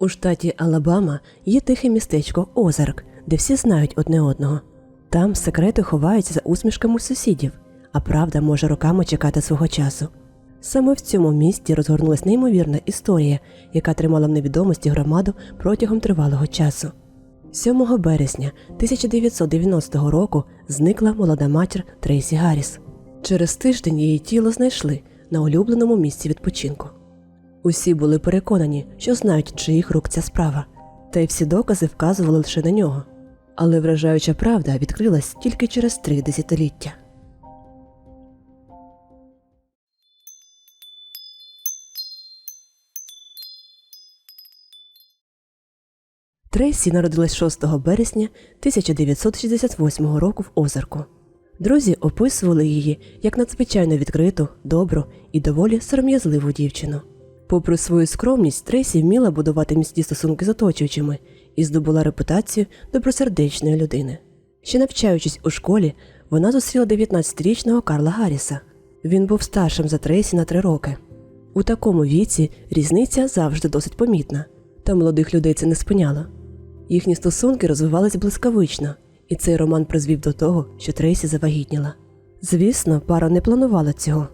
У штаті Алабама є тихе містечко Озарк, де всі знають одне одного. Там секрети ховаються за усмішками сусідів, а правда може роками чекати свого часу. Саме в цьому місті розгорнулась неймовірна історія, яка тримала в невідомості громаду протягом тривалого часу. 7 березня 1990 року зникла молода матір Трейсі Гарріс. Через тиждень її тіло знайшли на улюбленому місці відпочинку. Усі були переконані, що знають, чиїх рук ця справа, та й всі докази вказували лише на нього. Але вражаюча правда відкрилась тільки через три десятиліття. Трейсі народилась 6 березня 1968 року в Озарку. Друзі описували її як надзвичайно відкриту, добру і доволі сором'язливу дівчину. Попри свою скромність, Трейсі вміла будувати міцні стосунки з оточуючими і здобула репутацію добросердечної людини. Ще навчаючись у школі, вона зустріла 19-річного Карла Гарріса. Він був старшим за Трейсі на три роки. У такому віці різниця завжди досить помітна, та молодих людей це не спиняло. Їхні стосунки розвивались блискавично, і цей роман призвів до того, що Трейсі завагітніла. Звісно, пара не планувала цього,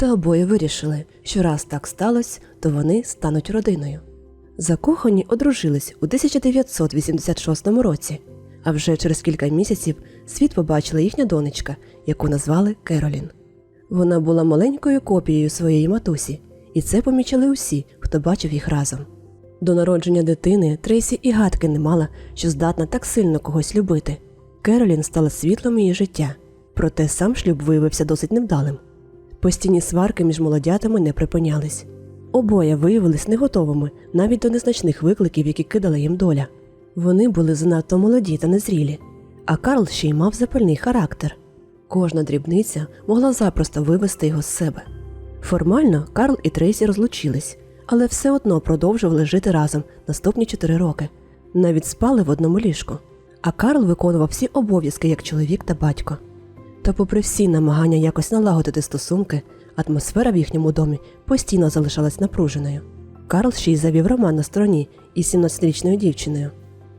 та обоє вирішили, що раз так сталося, то вони стануть родиною. Закохані одружились у 1986 році, а вже через кілька місяців світ побачила їхня донечка, яку назвали Керолін. Вона була маленькою копією своєї матусі, і це помічали усі, хто бачив їх разом. До народження дитини Трейсі і гадки не мала, що здатна так сильно когось любити. Керолін стала світлом її життя, проте сам шлюб виявився досить невдалим. Постійні сварки між молодятами не припинялись. Обоє виявились не готовими навіть до незначних викликів, які кидала їм доля. Вони були занадто молоді та незрілі, а Карл ще й мав запальний характер. Кожна дрібниця могла запросто вивести його з себе. Формально Карл і Трейсі розлучились, але все одно продовжували жити разом наступні чотири роки. Навіть спали в одному ліжку. А Карл виконував всі обов'язки як чоловік та батько. Та, попри всі намагання якось налагодити стосунки, атмосфера в їхньому домі постійно залишалась напруженою. Карл ще й завів роман на стороні із 17-річною дівчиною.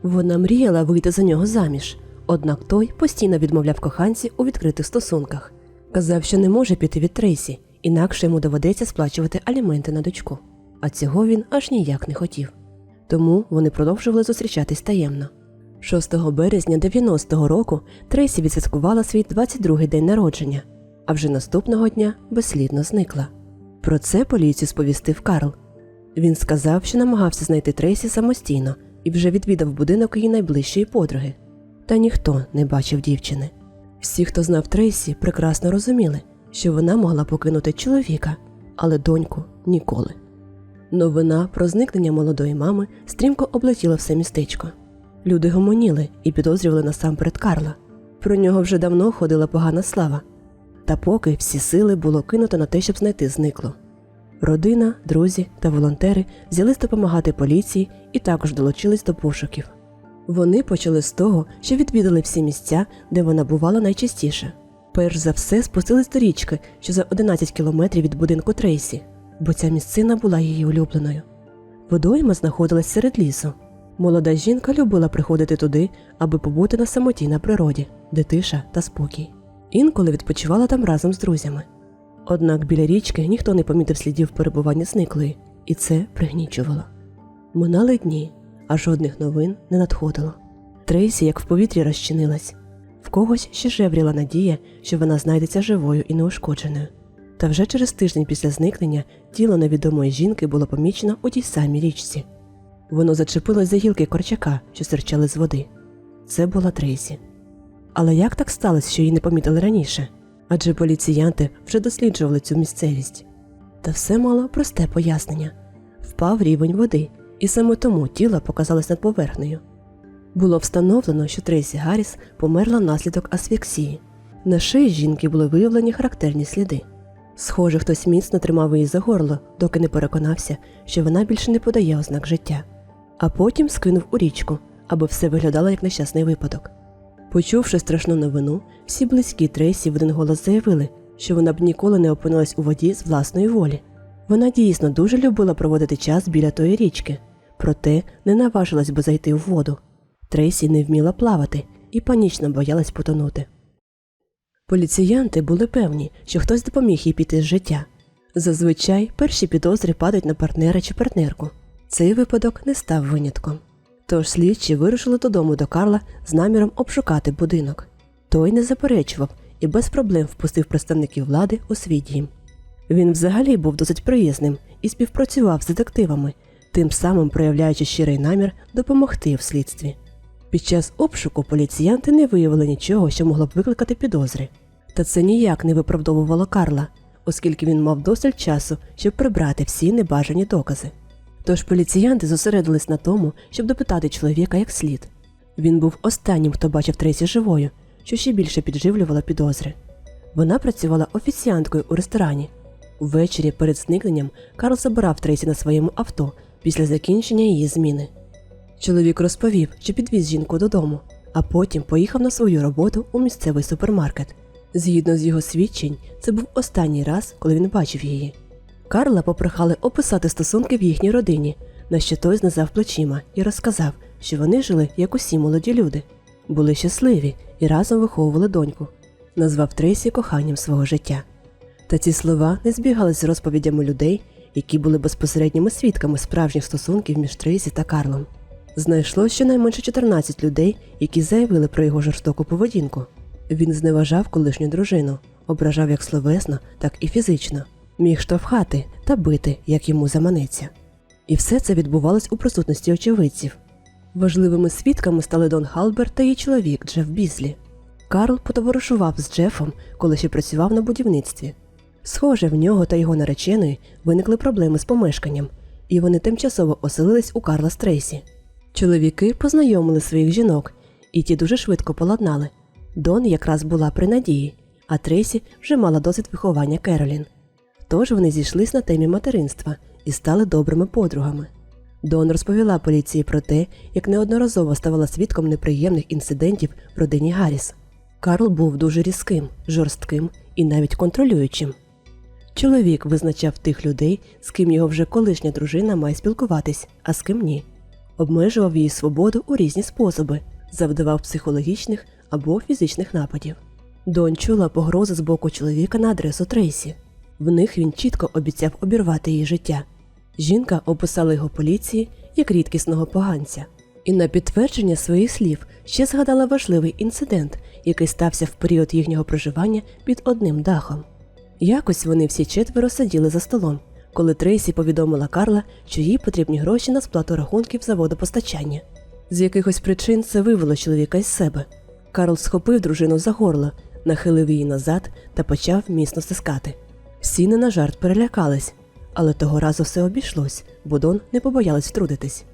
Вона мріяла вийти за нього заміж, однак той постійно відмовляв коханці у відкритих стосунках. Казав, що не може піти від Трейсі, інакше йому доведеться сплачувати аліменти на дочку. А цього він аж ніяк не хотів. Тому вони продовжували зустрічатись таємно. 6 березня 90-го року Трейсі відсвяткувала свій 22-й день народження, а вже наступного дня безслідно зникла. Про це поліцію сповістив Карл. Він сказав, що намагався знайти Трейсі самостійно і вже відвідав будинок її найближчої подруги. Та ніхто не бачив дівчини. Всі, хто знав Трейсі, прекрасно розуміли, що вона могла покинути чоловіка, але доньку ніколи. Новина про зникнення молодої мами стрімко облетіла все містечко. Люди гомоніли і підозрювали насамперед Карла. Про нього вже давно ходила погана слава. Та поки всі сили було кинуто на те, щоб знайти зникло. Родина, друзі та волонтери взялись допомагати поліції і також долучились до пошуків. Вони почали з того, що відвідали всі місця, де вона бувала найчастіше. Перш за все спустились до річки, що за 11 кілометрів від будинку Трейсі, бо ця місцина була її улюбленою. Водойма знаходилась серед лісу. Молода жінка любила приходити туди, аби побути на самоті на природі, де тиша та спокій. Інколи відпочивала там разом з друзями. Однак біля річки ніхто не помітив слідів перебування зниклої, і це пригнічувало. Минали дні, а жодних новин не надходило. Трейсі, як в повітрі, розчинилась. В когось ще жевріла надія, що вона знайдеться живою і неушкодженою. Та вже через тиждень після зникнення тіло невідомої жінки було помічено у тій самій річці. Воно зачепилось за гілки корчака, що стирчали з води. Це була Трейсі. Але як так сталося, що її не помітили раніше? Адже поліціянти вже досліджували цю місцевість. Та все мало просте пояснення впав рівень води, і саме тому тіло показалось над поверхнею. Було встановлено, що Трейсі Гарріс померла внаслідок асфіксії. На шиї жінки були виявлені характерні сліди. Схоже, хтось міцно тримав її за горло, доки не переконався, що вона більше не подає ознак життя, а потім скинув у річку, аби все виглядало як нещасний випадок. Почувши страшну новину, всі близькі Трейсі в один голос заявили, що вона б ніколи не опинилась у воді з власної волі. Вона дійсно дуже любила проводити час біля тої річки, проте не наважилась би зайти в воду. Трейсі не вміла плавати і панічно боялась потонути. Поліціянти були певні, що хтось допоміг їй піти з життя. Зазвичай перші підозри падають на партнера чи партнерку. Цей випадок не став винятком. Тож слідчі вирушили додому до Карла з наміром обшукати будинок. Той не заперечував і без проблем впустив представників влади у свій дім. Він взагалі був досить приязним і співпрацював з детективами, тим самим проявляючи щирий намір допомогти в слідстві. Під час обшуку поліціянти не виявили нічого, що могло б викликати підозри. Та це ніяк не виправдовувало Карла, оскільки він мав досить часу, щоб прибрати всі небажані докази. Тож поліціянти зосередились на тому, щоб допитати чоловіка як слід. Він був останнім, хто бачив Трейсі живою, що ще більше підживлювало підозри. Вона працювала офіціанткою у ресторані. Ввечері перед зникненням Карл забирав Трейсі на своєму авто після закінчення її зміни. Чоловік розповів, що підвіз жінку додому, а потім поїхав на свою роботу у місцевий супермаркет. Згідно з його свідчень, це був останній раз, коли він бачив її. Карла попрохали описати стосунки в їхній родині, на що той знизав плечима і розказав, що вони жили як усі молоді люди, були щасливі і разом виховували доньку, назвав Трейсі коханням свого життя. Та ці слова не збігалися з розповідями людей, які були безпосередніми свідками справжніх стосунків між Трейсі та Карлом. Знайшло щонайменше 14 людей, які заявили про його жорстоку поведінку. Він зневажав колишню дружину, ображав як словесно, так і фізично, міг штовхати та бити, як йому заманеться. І все це відбувалось у присутності очевидців. Важливими свідками стали Дон Халбер та її чоловік Джеф Бізлі. Карл потоваришував з Джефом, коли ще працював на будівництві. Схоже, в нього та його нареченої виникли проблеми з помешканням, і вони тимчасово оселились у Карла Стрейсі. Чоловіки познайомили своїх жінок, і ті дуже швидко поладнали. Дон якраз була при надії, а Трейсі вже мала досвід виховання Керолін. Тож вони зійшлись на темі материнства і стали добрими подругами. Дон розповіла поліції про те, як неодноразово ставала свідком неприємних інцидентів в родині Гарріс. Карл був дуже різким, жорстким і навіть контролюючим. Чоловік визначав тих людей, з ким його вже колишня дружина має спілкуватись, а з ким ні. Обмежував її свободу у різні способи, завдавав психологічних або фізичних нападів. Дон чула погрози з боку чоловіка на адресу Трейсі. В них він чітко обіцяв обірвати її життя. Жінка описала його поліції як рідкісного поганця. І на підтвердження своїх слів ще згадала важливий інцидент, який стався в період їхнього проживання під одним дахом. Якось вони всі четверо сиділи за столом, коли Трейсі повідомила Карла, що їй потрібні гроші на сплату рахунків за водопостачання. З якихось причин це вивело чоловіка із себе. Карл схопив дружину за горло, нахилив її назад та почав міцно стискати. Всі не на жарт перелякались, але того разу все обійшлось, бо Дон не побоялась втрутитись.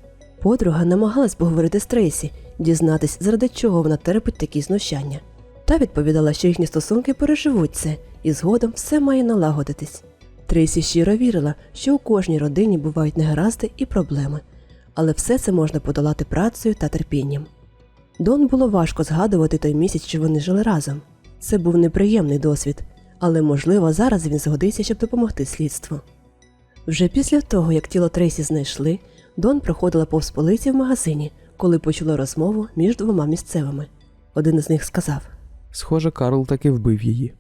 Подруга намагалась поговорити з Трейсі, дізнатись, заради чого вона терпить такі знущання. Та відповідала, що їхні стосунки переживуть це, і згодом все має налагодитись. Трейсі щиро вірила, що у кожній родині бувають негаразди і проблеми, але все це можна подолати працею та терпінням. Дон було важко згадувати той місяць, що вони жили разом. Це був неприємний досвід, але можливо зараз він згодиться, щоб допомогти слідству. Вже після того, як тіло Трейсі знайшли, Дон проходила повз полиці в магазині, коли почула розмову між двома місцевими. Один із них сказав: Схоже, Карл таки вбив її.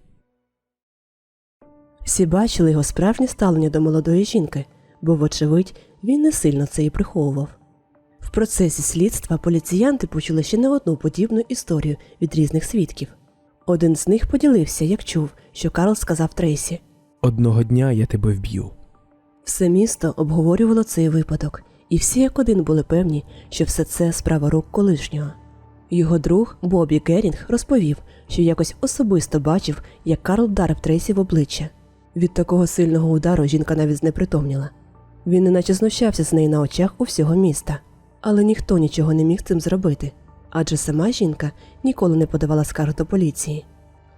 всі бачили його справжнє ставлення до молодої жінки, бо, вочевидь, він не сильно це і приховував. В процесі слідства поліціянти почули ще не одну подібну історію від різних свідків. Один з них поділився, як чув, що Карл сказав Трейсі. Одного дня я тебе вб'ю. Все місто обговорювало цей випадок, і всі як один були певні, що все це справа рук колишнього. Його друг Бобі Герінг розповів, що якось особисто бачив, як Карл вдарив Трейсі в обличчя. Від такого сильного удару жінка навіть знепритомніла. Він неначе знущався з неї на очах у всього міста, але ніхто нічого не міг цим зробити, адже сама жінка ніколи не подавала скарг до поліції.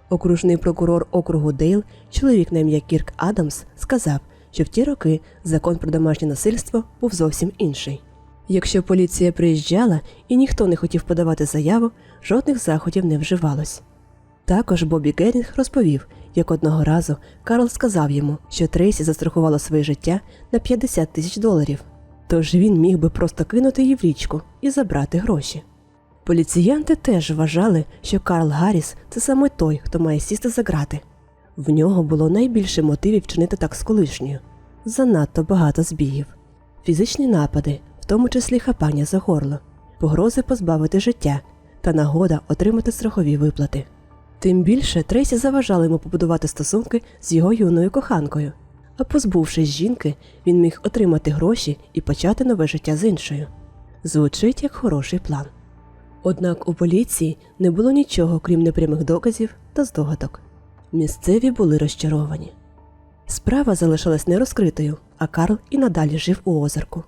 Окружний прокурор округу Дейл, чоловік на ім'я Кірк Адамс, сказав, що в ті роки закон про домашнє насильство був зовсім інший. Якщо поліція приїжджала і ніхто не хотів подавати заяву, жодних заходів не вживалось. Також Бобі Герінг розповів, як одного разу Карл сказав йому, що Трейсі застрахувала своє життя на 50 тисяч доларів. Тож він міг би просто кинути її в річку і забрати гроші. Поліціянти теж вважали, що Карл Гарріс це саме той, хто має сісти за грати. В нього було найбільше мотивів вчинити так з колишньою. Занадто багато збігів, фізичні напади, в тому числі хапання за горло, погрози позбавити життя та нагода отримати страхові виплати. Тим більше Трейсі заважали йому побудувати стосунки з його юною коханкою. А позбувшись жінки, він міг отримати гроші і почати нове життя з іншою. Звучить як хороший план. Однак у поліції не було нічого, крім непрямих доказів та здогадок. Місцеві були розчаровані. Справа залишалась нерозкритою, а Карл і надалі жив у озерку.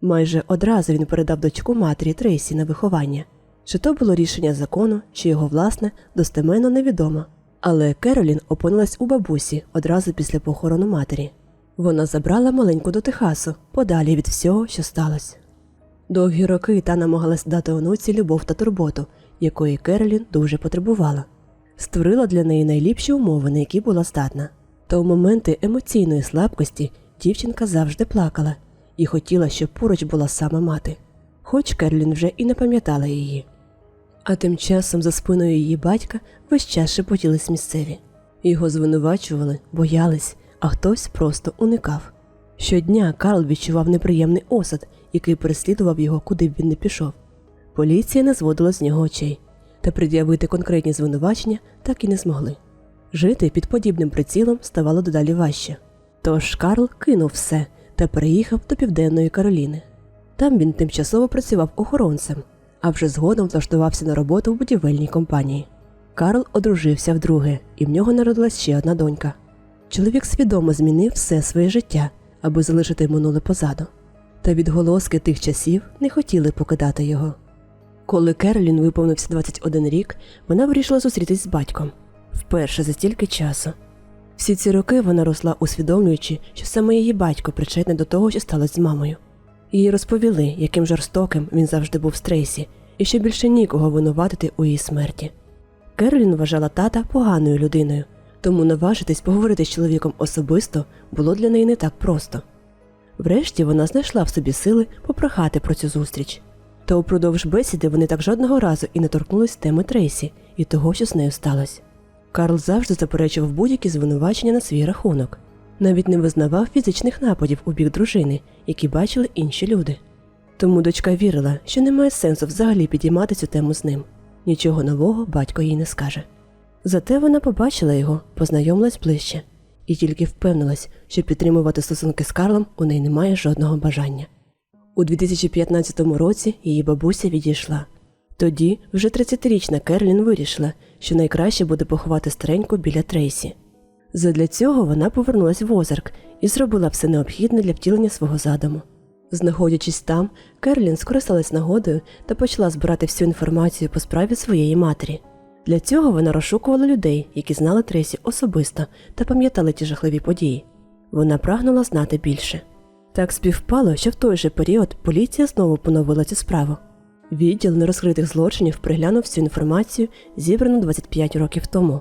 Майже одразу він передав дочку матері Трейсі на виховання. Чи то було рішення закону, чи його власне, достеменно невідомо. Але Керолін опинилась у бабусі одразу після похорону матері. Вона забрала маленьку до Техасу, подалі від всього, що сталося. Довгі роки та намагалась дати онуці любов та турботу, якої Керолін дуже потребувала. Створила для неї найліпші умови, на які була здатна. Та у моменти емоційної слабкості дівчинка завжди плакала і хотіла, щоб поруч була саме мати, хоч Керолін вже і не пам'ятала її. А тим часом за спиною її батька весь час шепотілись місцеві. Його звинувачували, боялись, а хтось просто уникав. Щодня Карл відчував неприємний осад, який переслідував його, куди б він не пішов. Поліція не зводила з нього очей, та пред'явити конкретні звинувачення так і не змогли. Жити під подібним прицілом ставало дедалі важче. Тож Карл кинув все та переїхав до Південної Кароліни. Там він тимчасово працював охоронцем, а вже згодом влаштувався на роботу в будівельній компанії. Карл одружився вдруге, і в нього народилась ще одна донька. Чоловік свідомо змінив все своє життя, аби залишити минуле позаду. Та відголоски тих часів не хотіли покидати його. Коли Керолін виповнився 21 рік, вона вирішила зустрітись з батьком вперше за стільки часу. Всі ці роки вона росла, усвідомлюючи, що саме її батько причетний до того, що сталося з мамою. Їй розповіли, яким жорстоким він завжди був з Трейсі, і що більше нікого винуватити у її смерті. Керолін вважала тата поганою людиною, тому наважитись поговорити з чоловіком особисто було для неї не так просто. Врешті вона знайшла в собі сили попрохати про цю зустріч. Та упродовж бесіди вони так жодного разу і не торкнулись теми Трейсі і того, що з нею сталося. Карл завжди заперечував будь-які звинувачення на свій рахунок, навіть не визнавав фізичних нападів у бік дружини, які бачили інші люди. Тому дочка вірила, що немає сенсу взагалі підіймати цю тему з ним. Нічого нового батько їй не скаже. Зате вона побачила його, познайомилась ближче, і тільки впевнилась, що підтримувати стосунки з Карлом у неї немає жодного бажання. У 2015 році її бабуся відійшла. Тоді вже 30-річна Керлін вирішила, що найкраще буде поховати стареньку біля Трейсі. Задля цього вона повернулась в Озарк і зробила все необхідне для втілення свого задуму. Знаходячись там, Керлін скористалась нагодою та почала збирати всю інформацію по справі своєї матері. Для цього вона розшукувала людей, які знали Трейсі особисто та пам'ятали ті жахливі події. Вона прагнула знати більше. Так співпало, що в той же період поліція знову поновила цю справу. Відділ нерозкритих злочинів приглянув всю інформацію, зібрану 25 років тому.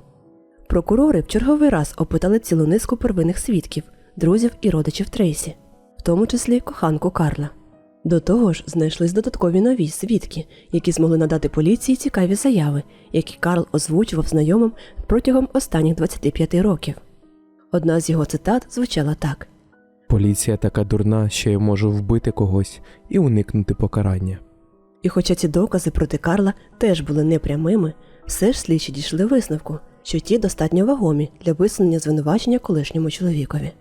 Прокурори в черговий раз опитали цілу низку первинних свідків, друзів і родичів Трейсі, в тому числі коханку Карла. До того ж, знайшлись додаткові нові свідки, які змогли надати поліції цікаві заяви, які Карл озвучував знайомим протягом останніх 25 років. Одна з його цитат звучала так. Поліція така дурна, що я можу вбити когось і уникнути покарання. І хоча ці докази проти Карла теж були непрямими, все ж слідчі дійшли висновку, що ті достатньо вагомі для висунення звинувачення колишньому чоловікові.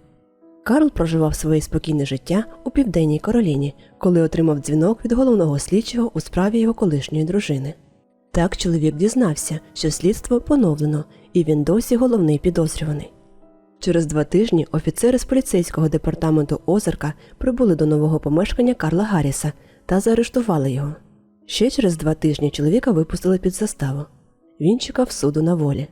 Карл проживав своє спокійне життя у південній Кароліні, коли отримав дзвінок від головного слідчого у справі його колишньої дружини. Так чоловік дізнався, що слідство поновлено, і він досі головний підозрюваний. Через два тижні офіцери з поліцейського департаменту Озерка прибули до нового помешкання Карла Гарріса та заарештували його. Ще через два тижні чоловіка випустили під заставу. Він чекав суду на волі.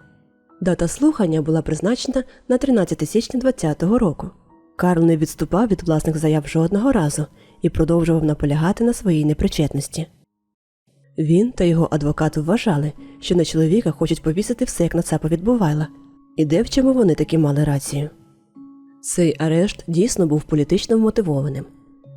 Дата слухання була призначена на 13 січня 2020 року. Карл не відступав від власних заяв жодного разу і продовжував наполягати на своїй непричетності. Він та його адвокат вважали, що на чоловіка хочуть повісити все як на цапа відбувайла, і де в чому вони таки мали рацію. Цей арешт дійсно був політично вмотивованим.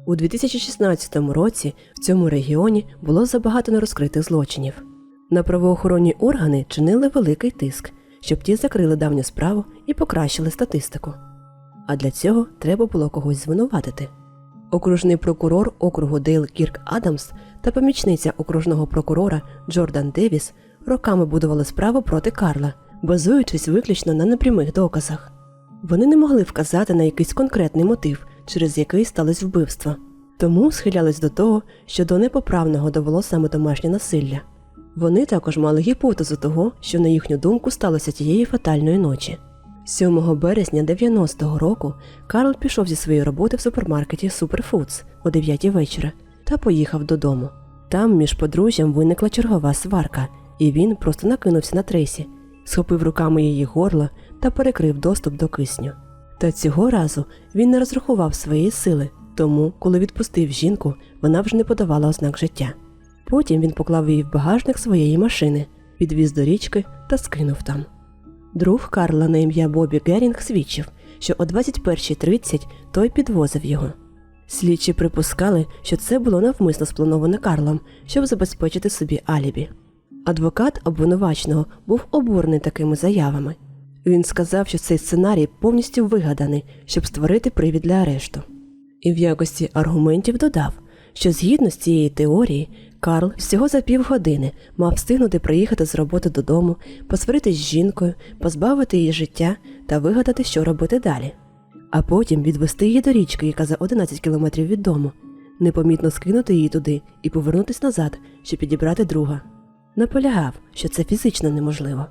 У 2016 році в цьому регіоні було забагато нерозкритих злочинів. На правоохоронні органи чинили великий тиск, щоб ті закрили давню справу і покращили статистику. А для цього треба було когось звинуватити. Окружний прокурор округу Дейл Кірк Адамс та помічниця окружного прокурора Джордан Девіс роками будували справу проти Карла, базуючись виключно на непрямих доказах. Вони не могли вказати на якийсь конкретний мотив, через який сталося вбивство, тому схилялись до того, що до непоправного довело саме домашнє насилля. Вони також мали гіпотезу того, що на їхню думку сталося тієї фатальної ночі. 7 березня 90-го року Карл пішов зі своєї роботи в супермаркеті Superfoods о 9 вечора та поїхав додому. Там між подружжям виникла чергова сварка, і він просто накинувся на тресі, схопив руками її горло та перекрив доступ до кисню. Та цього разу він не розрахував своєї сили, тому, коли відпустив жінку, вона вже не подавала ознак життя. Потім він поклав її в багажник своєї машини, підвіз до річки та скинув там. Друг Карла на ім'я Бобі Герінг свідчив, що о 21.30 той підвозив його. Слідчі припускали, що це було навмисно сплановане Карлом, щоб забезпечити собі алібі. Адвокат обвинуваченого був обурений такими заявами. Він сказав, що цей сценарій повністю вигаданий, щоб створити привід для арешту. І в якості аргументів додав, що згідно з цієї теорії, Карл всього за півгодини мав встигнути приїхати з роботи додому, посваритись з жінкою, позбавити її життя та вигадати, що робити далі. А потім відвести її до річки, яка за 11 кілометрів від дому, непомітно скинути її туди і повернутися назад, щоб підібрати друга. Наполягав, що це фізично неможливо.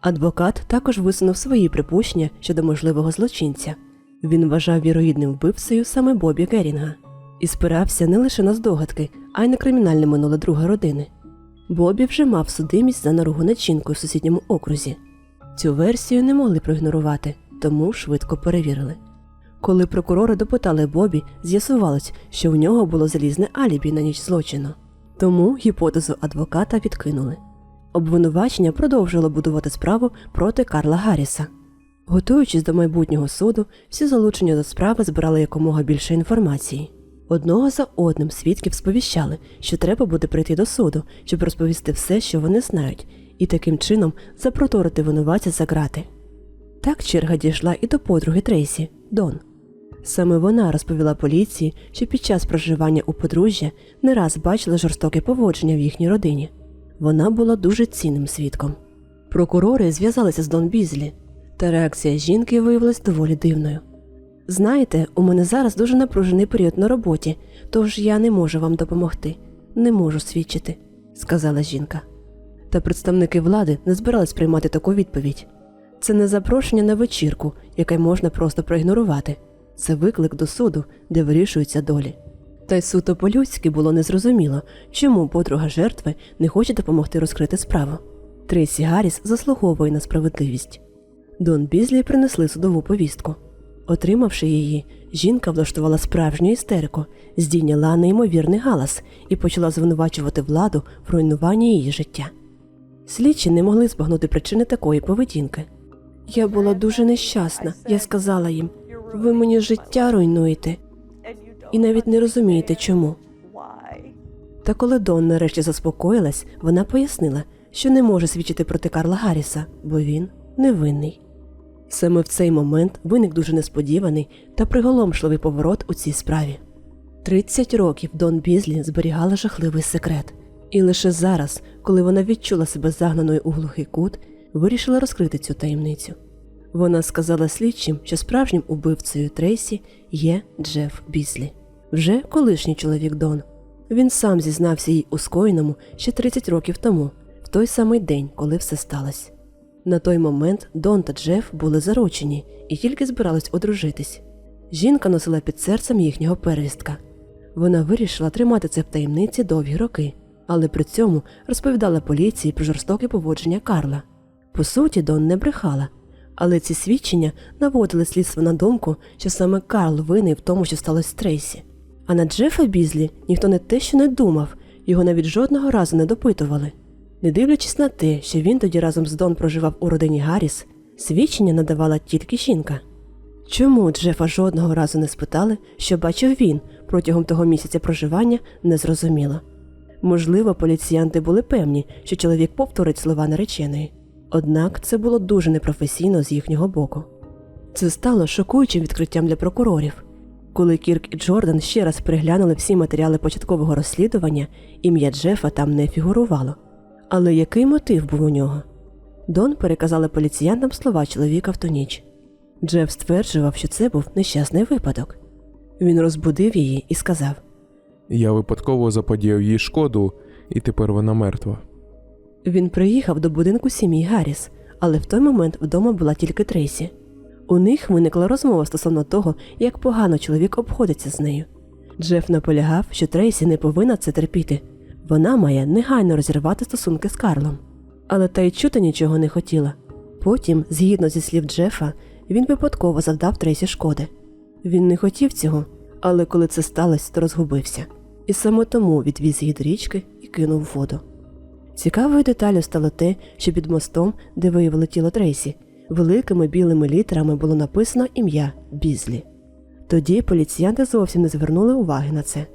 Адвокат також висунув свої припущення щодо можливого злочинця. Він вважав віроїдним вбивцею саме Бобі Герінга і спирався не лише на здогадки, а й на кримінальне минуле друга родини. Бобі вже мав судимість за наругу над в сусідньому окрузі. Цю версію не могли проігнорувати, тому швидко перевірили. Коли прокурори допитали Бобі, з'ясувалось, що в нього було залізне алібі на ніч злочину. Тому гіпотезу адвоката відкинули. Обвинувачення продовжило будувати справу проти Карла Гарріса. Готуючись до майбутнього суду, всі залучені до справи збирали якомога більше інформації. Одного за одним свідків сповіщали, що треба буде прийти до суду, щоб розповісти все, що вони знають, і таким чином запроторити винуватця за грати. Так черга дійшла і до подруги Трейсі Дон. Саме вона розповіла поліції, що під час проживання у подружжя не раз бачила жорстоке поводження в їхній родині. Вона була дуже цінним свідком. Прокурори зв'язалися з Дон Бізлі, та реакція жінки виявилась доволі дивною. Знаєте, у мене зараз дуже напружений період на роботі, тож я не можу вам допомогти, не можу свідчити, сказала жінка. Та представники влади не збирались приймати таку відповідь. Це не запрошення на вечірку, яке можна просто проігнорувати. Це виклик до суду, де вирішуються долі. Та й суто по-людськи було незрозуміло, чому подруга жертви не хоче допомогти розкрити справу. Трейсі Гарріс заслуговує на справедливість. Дон Бізлі принесли судову повістку. Отримавши її, жінка влаштувала справжню істерику, здійняла неймовірний галас і почала звинувачувати владу в руйнуванні її життя. Слідчі не могли збагнути причини такої поведінки. Я була дуже нещасна, я сказала їм, ви мені життя руйнуєте, і навіть не розумієте чому. Та коли Дон нарешті заспокоїлась, вона пояснила, що не може свідчити проти Карла Гарріса, бо він невинний. Саме в цей момент виник дуже несподіваний та приголомшливий поворот у цій справі. 30 років Дон Бізлі зберігала жахливий секрет, і лише зараз, коли вона відчула себе загнаною у глухий кут, вирішила розкрити цю таємницю. Вона сказала слідчим, що справжнім убивцею Трейсі є Джеф Бізлі, вже колишній чоловік Дон. Він сам зізнався їй у скоєному ще 30 років тому, в той самий день, коли все сталося. На той момент Дон та Джеф були заручені і тільки збирались одружитись. Жінка носила під серцем їхнього первістка. Вона вирішила тримати це в таємниці довгі роки, але при цьому розповідала поліції про жорстоке поводження Карла. По суті, Дон не брехала, але ці свідчення наводили слідство на думку, що саме Карл винний в тому, що сталося Трейсі. А на Джефа Бізлі ніхто не те, що не думав, його навіть жодного разу не допитували. Не дивлячись на те, що він тоді разом з Дон проживав у родині Гарріс, свідчення надавала тільки жінка. Чому Джефа жодного разу не спитали, що бачив він, Протягом того місяця проживання не зрозуміло. Можливо, поліціянти були певні, що чоловік повторить слова нареченої. Однак це було дуже непрофесійно з їхнього боку. Це стало шокуючим відкриттям для прокурорів. Коли Кірк і Джордан ще раз переглянули всі матеріали початкового розслідування, ім'я Джефа там не фігурувало. Але який мотив був у нього? Дон переказала поліціянтам слова чоловіка в ту ніч. Джеф стверджував, що це був нещасний випадок. Він розбудив її і сказав: Я випадково заподіяв їй шкоду, і тепер вона мертва. Він приїхав до будинку сім'ї Гарріс, але в той момент вдома була тільки Трейсі. У них виникла розмова стосовно того, як погано чоловік обходиться з нею. Джеф наполягав, що Трейсі не повинна це терпіти. Вона має негайно розірвати стосунки з Карлом. Але та й чути нічого не хотіла. Потім, згідно зі слів Джефа, він випадково завдав Трейсі шкоди. Він не хотів цього, але коли це сталося, то розгубився. І саме тому відвіз її до річки і кинув воду. Цікавою деталю стало те, що під мостом, де виявили тіло Трейсі, великими білими літерами було написано ім'я Бізлі. Тоді поліціянти зовсім не звернули уваги на це.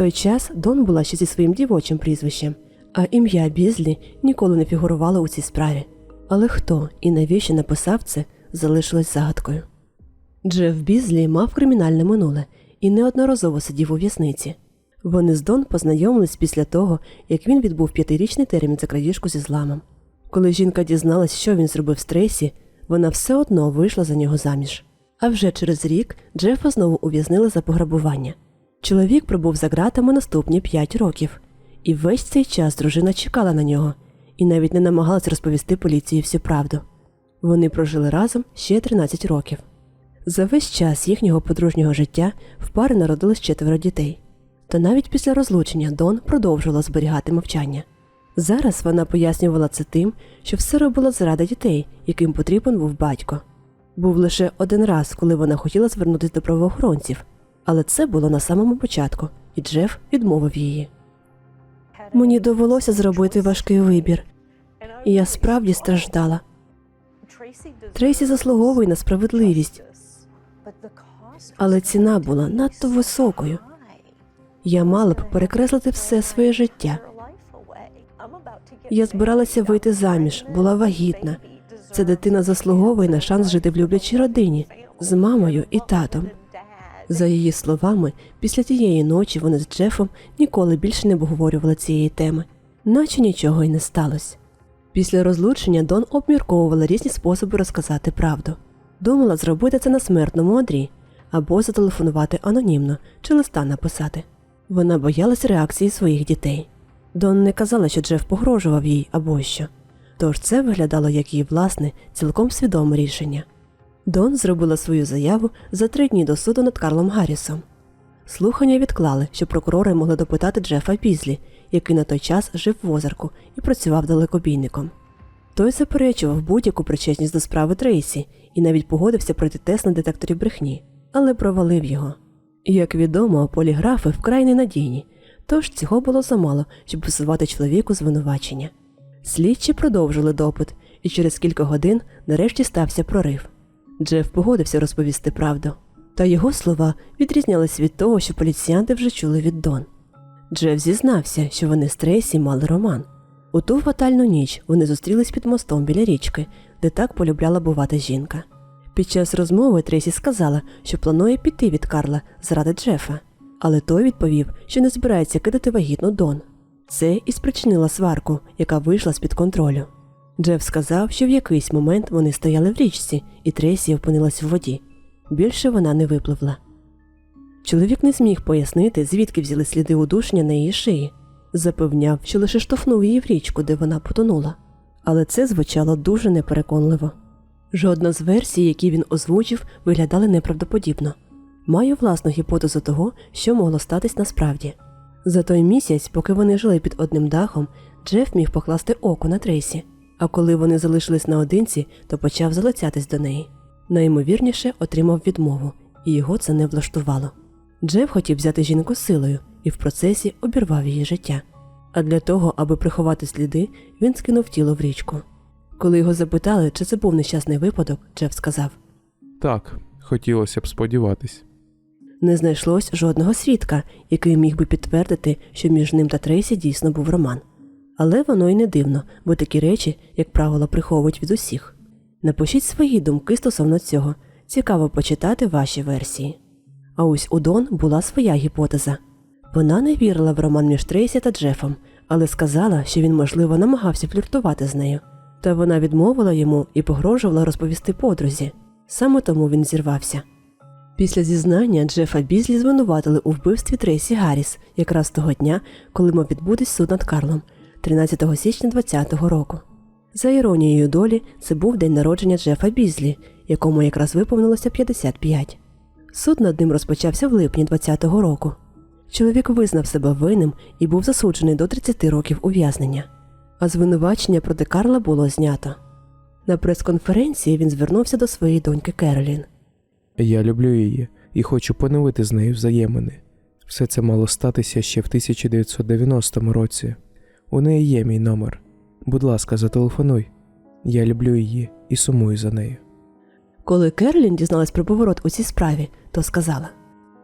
В той час Дон була ще зі своїм дівочим прізвищем, а ім'я Бізлі ніколи не фігурувало у цій справі. Але хто і навіщо написав це, залишилось загадкою. Джеф Бізлі мав кримінальне минуле і неодноразово сидів у в'язниці. Вони з Дон познайомились після того, як він відбув п'ятирічний термін за крадіжку зі зламом. Коли жінка дізналась, що він зробив з Трейсі, вона все одно вийшла за нього заміж. А вже через рік Джефа знову ув'язнили за пограбування. Чоловік пробув за ґратами наступні п'ять років, і весь цей час дружина чекала на нього і навіть не намагалась розповісти поліції всю правду. Вони прожили разом ще 13 років. За весь час їхнього подружнього життя в пари народилось четверо дітей. Та навіть після розлучення Дон продовжувала зберігати мовчання. Зараз вона пояснювала це тим, що все робила заради дітей, яким потрібен був батько. Був лише один раз, коли вона хотіла звернутися до правоохоронців, але це було на самому початку, і Джеф відмовив її. Мені довелося зробити важкий вибір, і я справді страждала. Трейсі заслуговує на справедливість, Але ціна була надто високою. Я мала б перекреслити все своє життя. Я збиралася вийти заміж, була вагітна. Ця дитина заслуговує на шанс жити в люблячій родині з мамою і татом. За її словами, після тієї ночі вони з Джефом ніколи більше не обговорювали цієї теми, наче нічого й не сталося. Після розлучення Дон обмірковувала різні способи розказати правду. Думала зробити це на смертному одрі або зателефонувати анонімно чи листа написати. Вона боялась реакції своїх дітей. Дон не казала, що Джеф погрожував їй або що. Тож це виглядало як її власне, цілком свідоме рішення. Дон зробила свою заяву за три дні до суду над Карлом Гаррісом. Слухання відклали, щоб прокурори могли допитати Джефа Пізлі, який на той час жив в озерку і працював далекобійником. Той заперечував будь-яку причетність до справи Трейсі і навіть погодився пройти тест на детекторі брехні, але провалив його. Як відомо, поліграфи вкрай ненадійні, тож цього було замало, щоб висувати чоловіку звинувачення. Слідчі продовжили допит, і через кілька годин нарешті стався прорив. Джеф погодився розповісти правду, та його слова відрізнялись від того, що поліціянти вже чули від Дон. Джеф зізнався, що вони з Трейсі мали роман. У ту фатальну ніч вони зустрілись під мостом біля річки, де так полюбляла бувати жінка. Під час розмови Трейсі сказала, що планує піти від Карла заради Джефа, але той відповів, що не збирається кидати вагітну Дон. Це і спричинило сварку, яка вийшла з-під контролю. Джеф сказав, що в якийсь момент вони стояли в річці, і Трейсі опинилась в воді. Більше вона не випливла. Чоловік не зміг пояснити, звідки взяли сліди удушення на її шиї. Запевняв, що лише штовхнув її в річку, де вона потонула. Але це звучало дуже непереконливо. Жодна з версій, які він озвучив, виглядали неправдоподібно. Маю власну гіпотезу того, що могло статись насправді. За той місяць, поки вони жили під одним дахом, Джеф міг покласти око на Трейсі, а коли вони залишились наодинці, то почав залицятись до неї. Найімовірніше отримав відмову, і його це не влаштувало. Джеф хотів взяти жінку силою і в процесі обірвав її життя. А для того, аби приховати сліди, він скинув тіло в річку. Коли його запитали, чи це був нещасний випадок, Джеф сказав: Так, хотілося б сподіватись. Не знайшлось жодного свідка, який міг би підтвердити, що між ним та Трейсі дійсно був роман. Але воно й не дивно, бо такі речі, як правило, приховують від усіх. Напишіть свої думки стосовно цього. Цікаво почитати ваші версії. А ось у Дон була своя гіпотеза. Вона не вірила в роман між Трейсі та Джефом, але сказала, що він, можливо, намагався фліртувати з нею. Та вона відмовила йому і погрожувала розповісти подрузі. Саме тому він зірвався. Після зізнання Джефа Бізлі звинуватили у вбивстві Трейсі Гарріс якраз того дня, коли мав відбутись суд над Карлом, 13 січня 20-го року. За іронією долі, це був день народження Джефа Бізлі, якому якраз виповнилося 55. Суд над ним розпочався в липні 20-го року. Чоловік визнав себе винним і був засуджений до 30 років ув'язнення, а звинувачення проти Карла було знято. На прес-конференції він звернувся до своєї доньки Керолін. Я люблю її і хочу поновити з нею взаємини. Все це мало статися ще в 1990 році. У неї є мій номер. Будь ласка, зателефонуй. Я люблю її і сумую за нею. Коли Керлін дізналась про поворот у цій справі, то сказала: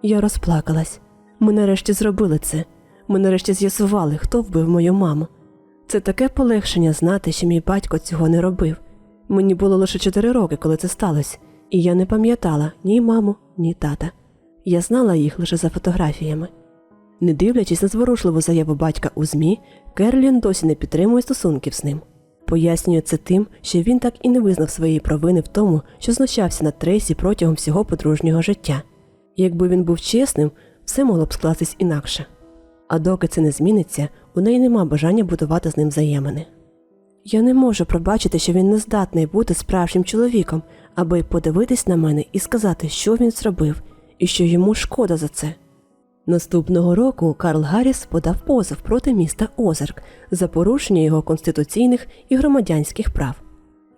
Я розплакалась. Ми нарешті зробили це. Ми нарешті з'ясували, хто вбив мою маму. Це таке полегшення знати, що мій батько цього не робив. Мені було лише чотири роки, коли це сталося, і я не пам'ятала ні маму, ні тата. Я знала їх лише за фотографіями. Не дивлячись на зворушливу заяву батька у ЗМІ, Керлін досі не підтримує стосунків з ним. Пояснює це тим, що він так і не визнав своєї провини в тому, що знущався над Трейсі протягом всього подружнього життя. Якби він був чесним, все могло б скластись інакше. А доки це не зміниться, у неї нема бажання будувати з ним взаємини. Я не можу пробачити, що він не здатний бути справжнім чоловіком, аби подивитись на мене і сказати, що він зробив, і що йому шкода за це. Наступного року Карл Гарріс подав позов проти міста Озарк за порушення його конституційних і громадянських прав.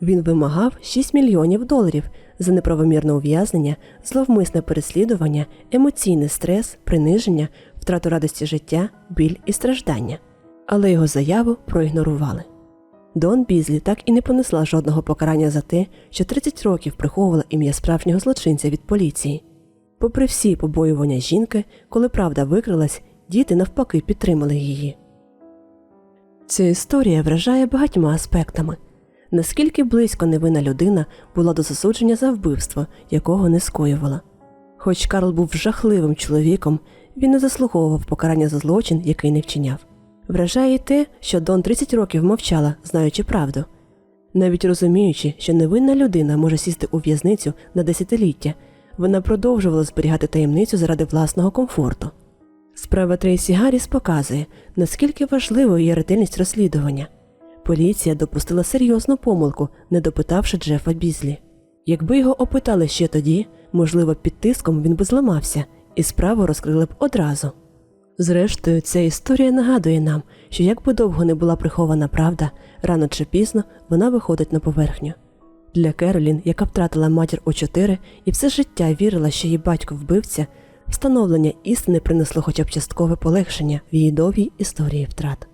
Він вимагав 6 мільйонів доларів за неправомірне ув'язнення, зловмисне переслідування, емоційний стрес, приниження, втрату радості життя, біль і страждання. Але його заяву проігнорували. Дон Бізлі так і не понесла жодного покарання за те, що 30 років приховувала ім'я справжнього злочинця від поліції. Попри всі побоювання жінки, коли правда викрилась, діти навпаки підтримали її. Ця історія вражає багатьма аспектами. Наскільки близько невинна людина була до засудження за вбивство, якого не скоювала. Хоч Карл був жахливим чоловіком, він не заслуговував покарання за злочин, який не вчиняв. Вражає й те, що Дон 30 років мовчала, знаючи правду. Навіть розуміючи, що невинна людина може сісти у в'язницю на десятиліття, вона продовжувала зберігати таємницю заради власного комфорту. Справа Трейсі Гарріс показує, наскільки важливою є ретельність розслідування. Поліція допустила серйозну помилку, не допитавши Джефа Бізлі. Якби його опитали ще тоді, можливо, під тиском він би зламався, і справу розкрили б одразу. Зрештою, ця історія нагадує нам, що як би довго не була прихована правда, рано чи пізно вона виходить на поверхню. Для Керолін, яка втратила матір у чотири і все життя вірила, що її батько вбивця, встановлення істини принесло хоча б часткове полегшення в її довгій історії втрат.